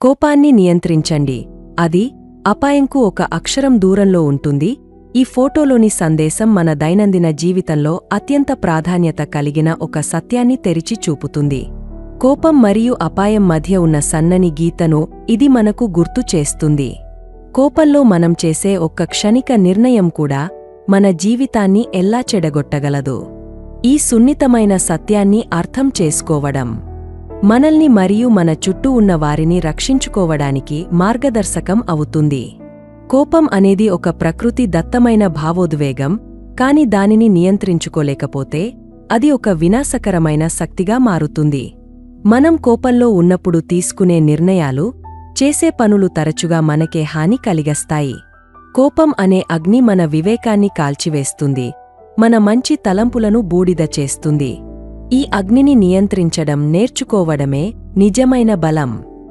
కోపాన్ని నియంత్రించండి. అది అపాయంకు ఒక అక్షరం దూరంలో ఉంటుంది. ఈ ఫోటోలోని సందేశం మన దైనందిన జీవితంలో అత్యంత ప్రాధాన్యత కలిగిన ఒక సత్యాన్ని తెరిచి చూపుతుంది. కోపం మరియు అపాయం మధ్య ఉన్న సన్నని గీతను ఇది మనకు గుర్తు చేస్తుంది. కోపంలో మనం చేసే ఒక్క క్షణిక నిర్ణయం కూడా మన జీవితాన్ని ఎలా చెడగొట్టగలదు? ఈ సున్నితమైన సత్యాన్ని అర్థం చేసుకోవడం. మనల్ని మరియు మన చుట్టూ ఉన్న వారిని రక్షించుకోవడానికి మార్గదర్శకం అవుతుంది. కోపం అనేది ఒక ప్రకృతి దత్తమైన భావోద్వేగం కాని దానిని నియంత్రించుకోలేకపోతే అది ఒక వినాశకరమైన శక్తిగా మారుతుంది. మనం కోపంలో ఉన్నప్పుడు తీసుకునే నిర్ణయాలు చేసే పనులు తరచుగా మనకే హాని కలిగస్తాయి. కోపం అనే అగ్ని మన వివేకాన్ని కాల్చివేస్తుంది మన మంచి తలంపులను బూడిద చేస్తుంది. ఈ అగ్నిని నియంత్రించడం నేర్చుకోవడమే నిజమైన బలం.